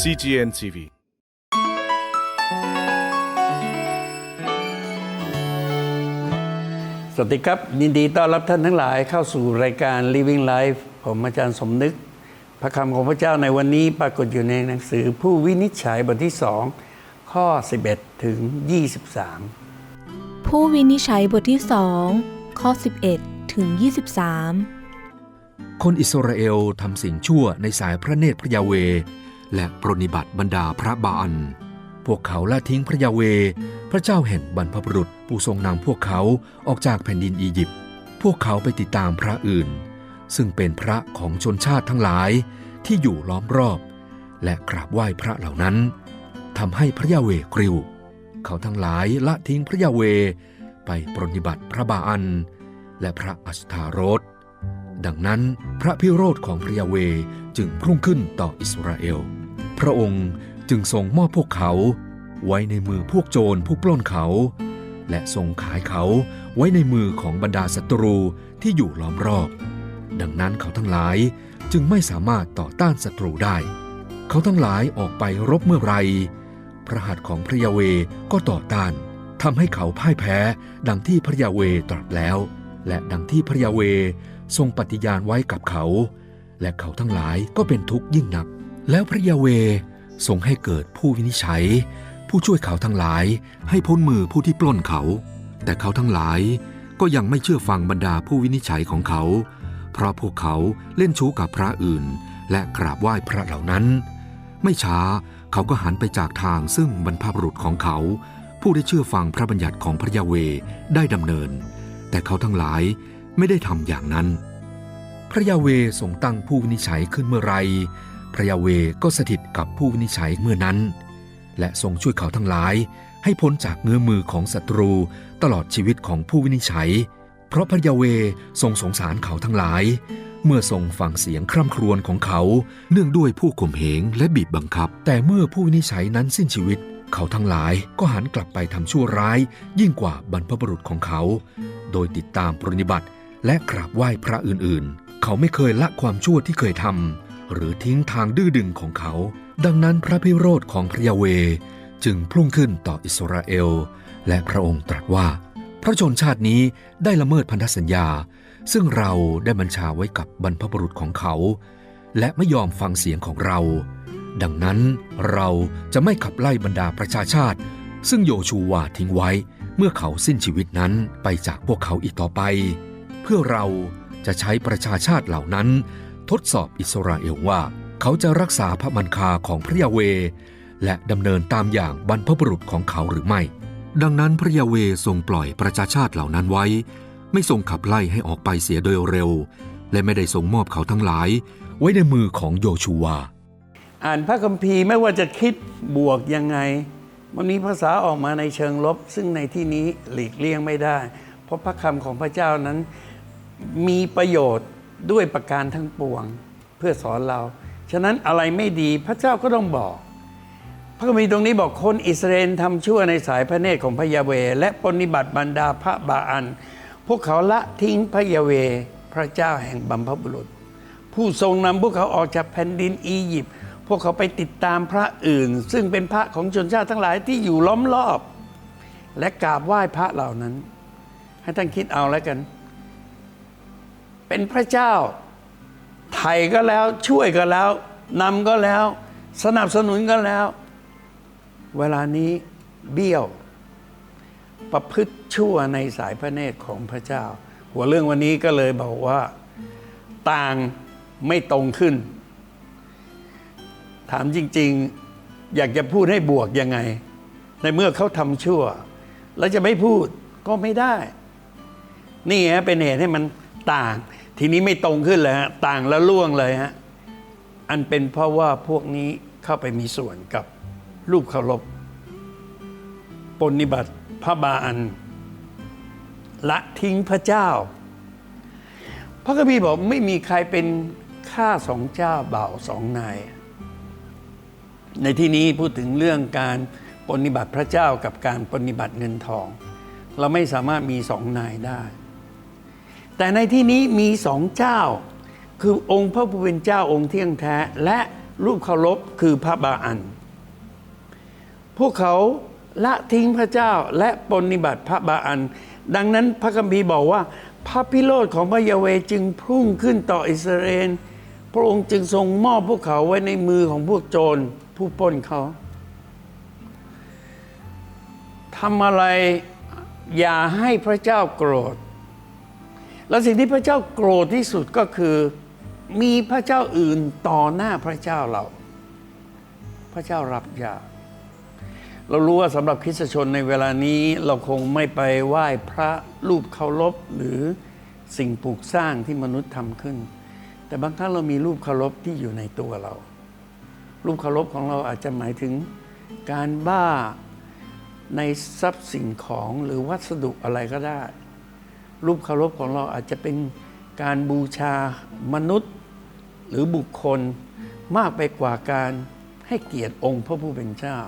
CGN TV สวัสดีครับ ยินดีต้อนรับท่านทั้งหลายเข้าสู่รายการ Living Life ผมอาจารย์สมนึก พระคำของพระเจ้าในวันนี้ปรากฏอยู่ในหนังสือผู้วินิจฉัยบทที่2ข้อ 11 ถึง 23 ผู้วินิจฉัยบทที่สองข้อ 11 ถึง 23 คนอิสราเอลทำสิ่งชั่วในสายพระเนตรพระยาเว และปรนิบัติบรรดาพระบาอัน พวกเขาละทิ้งพระยาเว พระเจ้าแห่งบรรพบุรุษผู้ทรงนำพวกเขาออกจากแผ่นดินอียิปต์ พวกเขาไปติดตามพระอื่น ซึ่งเป็นพระของชนชาติทั้งหลายที่อยู่ล้อมรอบ และกราบไหว้พระเหล่านั้นทำให้พระยาเวกริว เขาทั้งหลายละทิ้งพระยาเวไปปรนนิบัติพระบาอัน และพระอัสทาโรธดังนั้นพระพิโรธของพระยาเวจึงพุ่งขึ้นต่ออิสราเอล พระองค์จึงทรงมอบพวกเขา ไว้ในมือพวกโจรผู้ปล้นเขา และทรงขายเขาไว้ในมือของบรรดาศัตรูที่อยู่ล้อมรอบ ดังนั้นเขาทั้งหลายจึงไม่สามารถต่อต้านศัตรูได้ เขาทั้งหลายออกไปรบเมื่อไร พระหัตถ์ของพระยาเวก็ต่อต้านทำให้เขาพ่ายแพ้ดังที่พระยาเวตรัสแล้ว และดังที่พระยาเวทรงปฏิญาณไว้กับเขา และเขาทั้งหลายก็เป็นทุกข์ยิ่งหนัก แล้วพระยาเวทรงให้เกิดผู้วินิจฉัย ผู้ช่วยเขาทั้งหลายให้พ้นมือผู้ที่ปล้นเขา แต่เขาทั้งหลายก็ยังไม่เชื่อฟังบรรดาผู้วินิจฉัยของเขา เพราะพวกเขาเล่นชู้กับพระอื่น และกราบไหว้พระเหล่านั้น ไม่ช้าเขาก็หันไปจากทางซึ่งบรรพบุรุษของเขา ผู้ได้เชื่อฟังพระบัญญัติของพระยาเวได้ดำเนิน แต่เขาทั้งหลายไม่ได้ทำอย่างนั้น พระยาเวทรงตั้งผู้วินิจฉัยขึ้นเมื่อไร พระยาเวก็สถิตกับผู้วินิจฉัยเมื่อนั้น และทรงช่วยเขาทั้งหลาย ให้พ้นจากเงื้อมือของศัตรูตลอดชีวิตของผู้วินิจฉัย เพราะพระยาเวทรงสงสารเขาทั้งหลาย เมื่อทรงฟังเสียงคร่ำครวญของเขา เนื่องด้วยผู้ข่มเหงและบีบบังคับ แต่เมื่อผู้วินิจฉัยนั้นสิ้นชีวิต เขาทั้งหลายก็หันกลับไปทำชั่วร้าย ยิ่งกว่าบรรพบุรุษของเขา โดยติดตามปรนนิบัติและกราบไหว้พระอื่นๆ เขาไม่เคยละความชั่วที่เคยทำ หรือทิ้งทางดื้อดึงของเขา ดังนั้นพระพิโรธของพระยาเวจึงพุ่งขึ้นต่ออิสราเอล และพระองค์ตรัสว่า พระชนชาตินี้ได้ละเมิดพันธสัญญา ซึ่งเราได้บัญชาไว้กับบรรพบุรุษของเขา และไม่ยอมฟังเสียงของเรา ดังนั้นเราจะไม่ขับไล่บรรดาประชาชาติ ซึ่งโยชูวาทิ้งไว้ เมื่อเขาสิ้นชีวิตนั้นไปจากพวกเขาอีกต่อไป เพื่อเราจะใช้ประชาชาติเหล่านั้น ทดสอบอิสราเอลว่า เขาจะรักษาพระมันคาของพระยาเว และดำเนินตามอย่างบรรพบุรุษของเขาหรือไม่ ดังนั้นพระยาเวทรงปล่อยประชาชาติเหล่านั้นไว้ ไม่ทรงขับไล่ให้ออกไปเสียโดยเร็ว และไม่ได้ทรงมอบเขาทั้งหลาย ไว้ในมือของโยชูวา อ่านพระคัมภีร์ไม่ว่าจะคิดบวกยังไง มันมีภาษาออกมาในเชิงลบ ซึ่งในที่นี้หลีกเลี่ยงไม่ได้ เพราะพระคำของพระเจ้านั้นมีประโยชน์ ด้วยประการทั้งปวงเพื่อสอนเรา ฉะนั้นอะไรไม่ดีพระเจ้าก็ต้องบอก พระคัมภีร์ตรงนี้บอกคนอิสราเอลทำชั่วในสายพระเนตรของพระยาเว และปฏิบัติบรรดาพระบาอัน พวกเขาละทิ้งพระยาเว พระเจ้าแห่งบัมพบุรุษ ผู้ทรงนำพวกเขาออกจากแผ่นดินอียิปต์พวกเขาไปติดตามพระอื่น ซึ่งเป็นพระของชนชาติทั้งหลายที่อยู่ล้อมรอบ และกราบไหว้พระเหล่านั้น ให้ท่านคิดเอาแล้วกัน เป็นพระเจ้าไทยก็แล้วช่วยก็แล้วนำก็แล้ว สนับสนุนก็แล้ว เวลานี้เบี้ยว ประพฤติชั่วในสายพระเนตรของพระเจ้า หัวเรื่องวันนี้ก็เลยบอกว่าต่างไม่ตรงขึ้น ถามจริง ๆ อยากจะพูดให้บวกยังไง ในเมื่อเขาทำชั่ว แล้วจะไม่พูดก็ไม่ได้ นี่ฮะเป็นเหตุให้มันต่าง ทีนี้ไม่ตรงขึ้นเลยฮะต่างแล้วล่วงเลยฮะอันเป็นเพราะว่าพวกนี้เข้าไปมีส่วนกับรูปเคารพปฏิบัติพระบาอัน ละทิ้งพระเจ้า พระคัมภีร์บอกไม่มีใครเป็นข้าสองเจ้าบ่าวสองนาย ในที่นี้พูดถึงเรื่องการปฏิบัติพระเจ้ากับการปฏิบัติเงินทอง เราไม่สามารถมีสองนายได้ แต่ในที่นี้มีสองเจ้า คือองค์พระผู้เป็นเจ้าองค์เที่ยงแท้ และรูปเคารพคือพระบาอัน พวกเขาละทิ้งพระเจ้าและปฏิบัติพระบาอัน ดังนั้นพระคัมภีร์บอกว่า พระพิโรธของพระยาเวจึงพุ่งขึ้นต่ออิสราเอลพระองค์จึงทรงมอบพวกเขาไว้ในมือของพวกโจรผู้ปล้นเขาทำอะไรอย่าให้พระเจ้าโกรธ และสิ่งที่พระเจ้าโกรธที่สุดก็คือ มีพระเจ้าอื่นต่อหน้าพระเจ้าเรา พระเจ้ารับยากเรารู้ว่าสำหรับคริสตชนในเวลานี้เราคงไม่ไปไหว้พระรูปเคารพหรือสิ่งปลูกสร้างที่มนุษย์ทำขึ้น แต่บางครั้งเรามีรูปเคารพที่อยู่ในตัวเรา รูปเคารพของเราอาจจะหมายถึงการบ้าในทรัพย์สิ่งของหรือวัสดุอะไรก็ได้ รูปเคารพของเราอาจจะเป็นการบูชามนุษย์หรือบุคคลมากไปกว่าการให้เกียรติองค์พระผู้เป็นเจ้า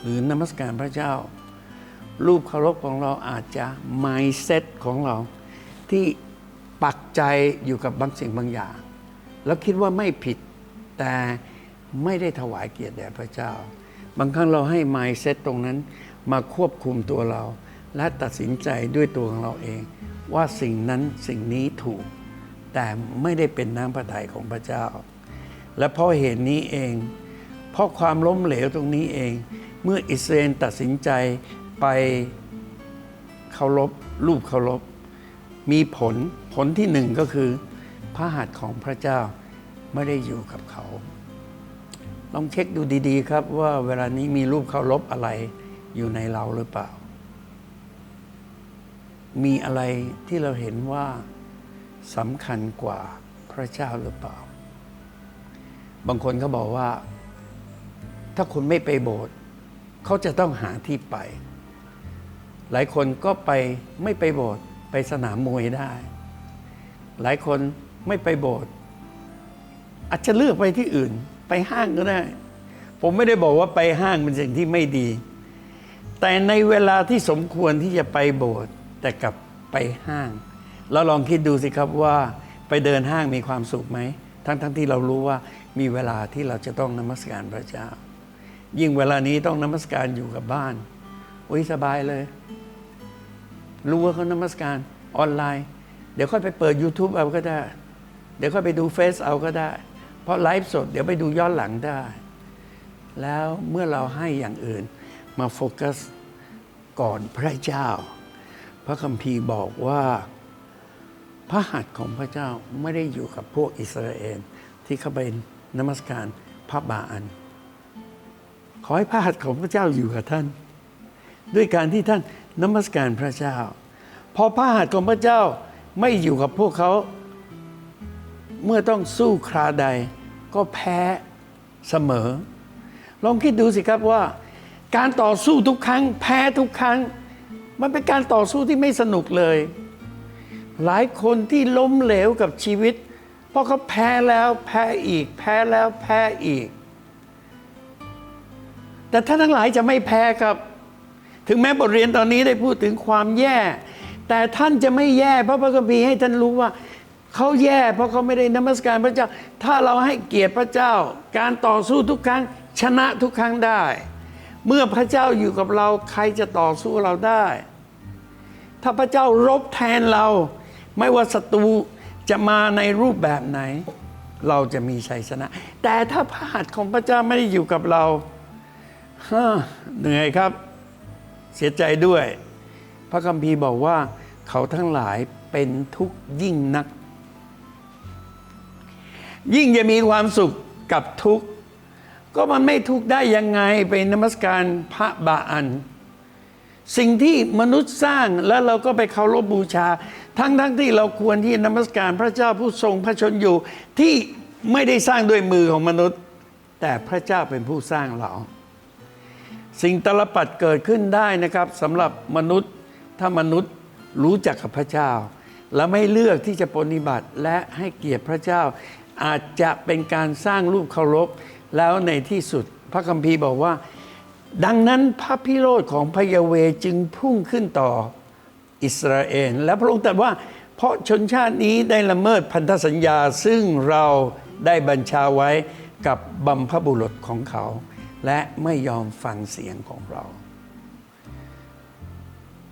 หรือนมัสการพระเจ้า รูปเคารพของเราอาจจะ mindset ของเรา ที่ปักใจอยู่กับบางสิ่งบางอย่าง แล้วคิดว่าไม่ผิดแต่ไม่ได้ถวายเกียรติแด่พระเจ้า บางครั้งเราให้ mindset ตรงนั้นมาควบคุมตัวเรา และตัดสินใจด้วยตัวของเราเอง ว่าสิ่งนั้นสิ่งนี้ถูก แต่ไม่ได้เป็นน้ำพระทัยของพระเจ้า และเพราะเหตุนี้เอง เพราะความล้มเหลวตรงนี้เอง เมื่ออิสราเอลตัดสินใจไปเคารพรูปเคารพมีผลผลที่หนึ่งก็คือ พระหัตถ์ของพระเจ้าไม่ได้อยู่กับเขา ลองเช็คดูดีๆ ครับว่าเวลานี้มีรูปเคารพอะไรอยู่ในเราหรือเปล่า มีอะไรที่เราเห็นว่าสำคัญกว่าพระเจ้าหรือเปล่า บางคนเขาบอกว่า ถ้าคุณไม่ไปโบสถ์เขาจะต้องหาที่ไป หลายคนก็ไปไม่ไปโบสถ์ไปสนามมวยได้ หลายคนไม่ไปโบสถ์อาจจะเลือกไปที่อื่น ไปห้างก็ได้ ผมไม่ได้บอกว่าไปห้างเป็นสิ่งที่ไม่ดี แต่ในเวลาที่สมควรที่จะไปโบสถ์ แต่กลับไปห้างเราลองคิดดูสิครับว่าไปเดินห้างมีความสุขไหม ทั้งทั้งที่เรารู้ว่ามีเวลาที่เราจะต้องนมัสการพระเจ้า ยิ่งเวลานี้ต้องนมัสการอยู่กับบ้านอุ้ยสบายเลย รู้ว่าเขานมัสการออนไลน์ เดี๋ยวค่อยไปเปิด YouTube เอาก็ได้ เดี๋ยวค่อยไปดูเฟซเอาก็ได้ เพราะไลฟ์สดเดี๋ยวไปดูย้อนหลังได้ แล้วเมื่อเราให้อย่างอื่นมาโฟกัสก่อนพระเจ้า พระคัมภีร์บอกว่าพระหัตถ์ของพระเจ้าไม่ได้อยู่กับพวกอิสราเอลที่เข้าไปนมัสการพระบาอัน ขอให้พระหัตถ์ของพระเจ้าอยู่กับท่าน ด้วยการที่ท่านนมัสการพระเจ้า พอพระหัตถ์ของพระเจ้าไม่อยู่กับพวกเขา เมื่อต้องสู้คราใดก็แพ้เสมอ ลองคิดดูสิครับว่า การต่อสู้ทุกครั้ง แพ้ทุกครั้ง มันเป็นการต่อสู้ที่ไม่สนุกเลย หลายคนที่ล้มเหลวกับชีวิต เพราะเขาแพ้แล้วแพ้อีก แพ้แล้วแพ้อีก แต่ท่านทั้งหลายจะไม่แพ้ครับ ถึงแม้บทเรียนตอนนี้ได้พูดถึงความแย่ แต่ท่านจะไม่แย่เพราะพระคัมภีร์ให้ท่านรู้ว่าเขาแย่เพราะเขาไม่ได้นมัสการพระเจ้า ถ้าเราให้เกียรติพระเจ้า การต่อสู้ทุกครั้ง ชนะทุกครั้งได้ เมื่อพระเจ้าอยู่กับเราใครจะต่อสู้เราได้ ถ้าพระเจ้ารบแทนเรา ไม่ว่าศัตรูจะมาในรูปแบบไหน เราจะมีชัยชนะ แต่ถ้าพระหัตถ์ของพระเจ้าไม่ได้อยู่กับเราฮ่าเหนื่อยครับ เสียใจด้วย พระคัมภีร์บอกว่าเขาทั้งหลายเป็นทุกข์ยิ่งนัก ยิ่งจะมีความสุขกับทุกข์ ก็มันไม่ทุกข์ได้ยังไงไปนมัสการพระบาอัน สิ่งที่มนุษย์สร้างแล้วเราก็ไปเคารพบูชา ทั้งทั้งที่เราควรที่นมัสการพระเจ้าผู้ทรงพระชนอยู่ที่ไม่ได้สร้างด้วยมือของมนุษย์ แต่พระเจ้าเป็นผู้สร้างเรา สิ่งตลปัดเกิดขึ้นได้นะครับสำหรับมนุษย์ถ้ามนุษย์รู้จักกับพระเจ้า และไม่เลือกที่จะปฏิบัติและให้เกียรติพระเจ้า อาจจะเป็นการสร้างรูปเคารพแล้วในที่สุด พระคัมภีร์บอกว่า ดังนั้นพระพิโรธของพยาเวจึงพุ่งขึ้นต่ออิสราเอลและพระองค์ตรัสว่า เพราะชนชาตินี้ได้ละเมิดพันธสัญญาซึ่งเราได้บัญชาไว้กับบัมพบุรุษของเขา และไม่ยอมฟังเสียงของเรา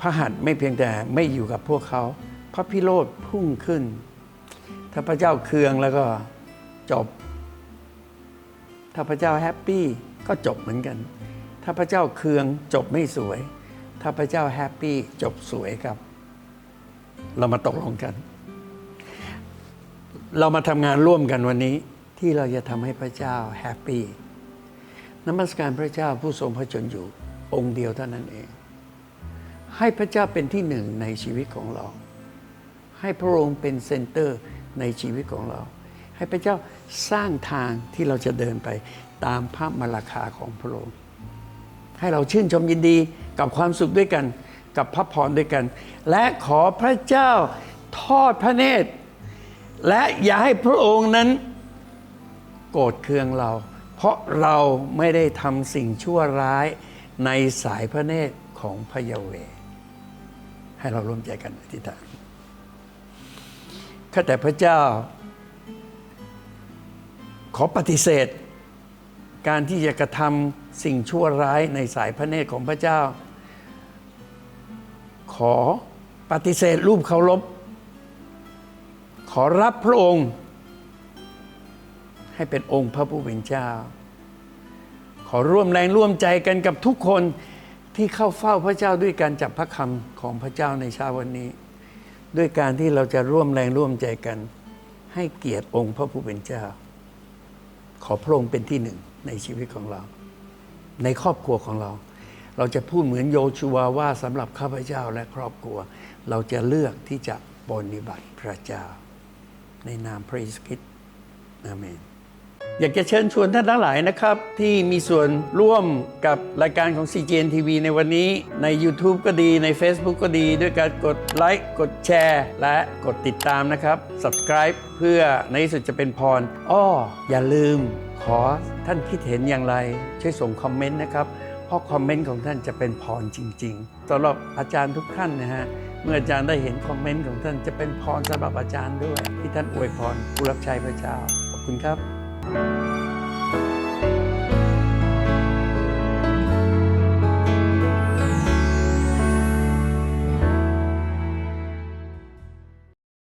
พระหัตถ์ไม่เพียงแต่ไม่อยู่กับพวกเขา พระพิโรธพุ่งขึ้น ถ้าพระเจ้าเคืองแล้วก็จบ ถ้าพระเจ้าแฮปปี้ก็จบเหมือนกัน ถ้าพระเจ้าเคืองจบไม่สวย ถ้าพระเจ้าแฮปปี้จบสวยครับ เรามาตกลงกัน เรามาทำงานร่วมกันวันนี้ที่เราจะทำให้พระเจ้าแฮปปี้นมัสการพระเจ้าผู้ทรงพระชนอยู่องค์เดียวเท่านั้นเอง ให้พระเจ้าเป็นที่หนึ่งในชีวิตของเรา ให้พระองค์เป็นเซนเตอร์ในชีวิตของเรา ให้พระเจ้าสร้างทางที่เราจะเดินไปตามพระมราคาของพระองค์ ให้เราชื่นชมยินดีกับความสุขด้วยกัน กับพระพรด้วยกัน และขอพระเจ้าทอดพระเนตร และอย่าให้พระองค์นั้น โกรธเคืองเรา เพราะเราไม่ได้ทำสิ่งชั่วร้ายในสายพระเนตรของพระยาเวให้เราร่วมใจกันอธิษฐานข้าแต่พระเจ้า ขอปฏิเสธ การที่จะกระทำ สิ่งชั่วร้ายในสายพระเนตรของพระเจ้า ขอปฏิเสธรูปเคารพขอรับพระองค์ ให้เป็นองค์พระผู้เป็นเจ้า ขอร่วมแรงร่วมใจกันกับทุกคนที่เข้าเฝ้าพระเจ้าด้วยการจับพระคำของพระเจ้าในเช้าวันนี้ ด้วยการที่เราจะร่วมแรงร่วมใจกัน ให้เกียรติองค์พระผู้เป็นเจ้า ขอพระองค์เป็นที่หนึ่งในชีวิตของเรา ในครอบครัวของเรา เราจะพูดเหมือนโยชูวาว่าสำหรับข้าพเจ้าและครอบครัว เราจะเลือกที่จะปฏิบัติพระเจ้า ในนามพระเยซูคริสต์อาเมน อยากจะเชิญชวนท่านทั้งหลายนะครับ ที่มีส่วนร่วมกับรายการของ CGN TV ในวันนี้ใน YouTube ก็ดีใน Facebook ก็ดี ด้วยการกดไลค์กดแชร์ และกดติดตามนะครับ Subscribe เพื่อในที่สุดจะเป็นพรอ้ออย่าลืมขอท่านคิดเห็นอย่างไร ช่วยส่งคอมเมนต์นะครับ เพราะคอมเมนต์ของท่านจะเป็นพรจริงๆสำหรับอาจารย์ทุกท่านนะฮะเมื่ออาจารย์ได้เห็นคอมเมนต์ของท่านจะเป็นพรสำหรับอาจารย์ด้วย ที่ท่านอวยพรผู้รับใช้พระเจ้าขอบคุณครับ Thank you.